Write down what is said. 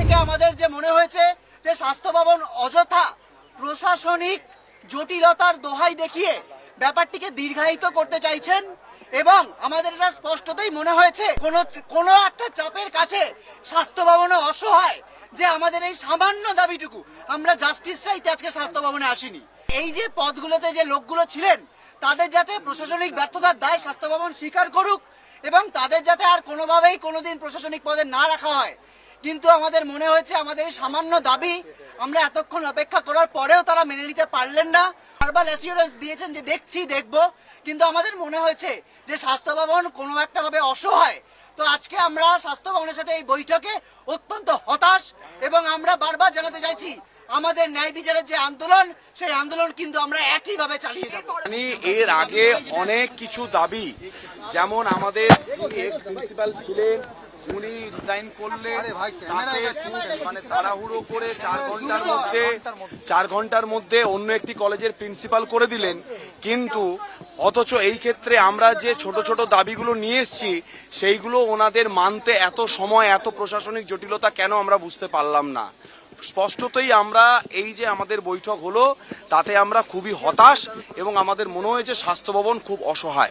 থেকে আমাদের যে মনে হয়েছে যে স্বাস্থ্য ভবন অযথা প্রশাসনিক জটিলতার দোহাই দেখিয়ে ব্যাপারটিকে দীর্ঘায়িত করতে চাইছেন এবং আমাদের এটা স্পষ্টতই মনে হয়েছে, কোন কোনো একটা চাপের কাছে স্বাস্থ্য ভবনে অসহায় যে আমাদের এই সামান্য দাবিটুকু, আমরা জাস্টিস চাইতে আজকে স্বাস্থ্য ভবনে আসিনি। এই যে পদগুলোতে যে লোকগুলো ছিলেন, তাদের যাতে প্রশাসনিক ব্যর্থতার দায় স্বাস্থ্য ভবন স্বীকার করুক এবং তাদের যাতে আর কোনোভাবেই কোনোদিন প্রশাসনিক পদে না রাখা হয় কিন্তু আমাদের মনে হয়েছে আমাদের এই সামান্য দাবি আমরা এতক্ষণ অপেক্ষা করার পরেও তারা মেনে নিতে পারলেন না। ভার্বাল অ্যাসিওরেন্স দিয়েছেন যে দেখছি, দেখব। কিন্তু আমাদের মনে হয়েছে যে স্বাস্থ্য ভবন কোনো একটা ভাবে অসহায়। তো আজকে আমরা স্বাস্থ্য ভবনের সাথে এই বৈঠকে অত্যন্ত হতাশ এবং আমরা বারবার জানাতে চাইছি, আমাদের ন্যায় বিচারের যে আন্দোলন, সেই আন্দোলন কিন্তু আমরা একইভাবে চালিয়ে যাব। মানে এর আগে অনেক কিছু দাবি, যেমন আমাদের প্রিন্সিপাল ছিলেন উনি রিজাইন করলেন তাকে মানে তাড়াহুড়ো করে চার ঘণ্টার মধ্যে চার ঘণ্টার মধ্যে। অন্য একটি কলেজের প্রিন্সিপাল করে দিলেন। কিন্তু অথচ এই ক্ষেত্রে আমরা যে ছোট ছোট দাবিগুলো নিয়ে এসেছি সেইগুলো ওনাদের মানতে এত সময় এত প্রশাসনিক জটিলতা কেন আমরা বুঝতে পারলাম না। স্পষ্টতই আমরা এই যে আমাদের বৈঠক হলো তাতে আমরা খুবই হতাশ এবং আমাদের মনে হয়েছে স্বাস্থ্য ভবন খুব অসহায়।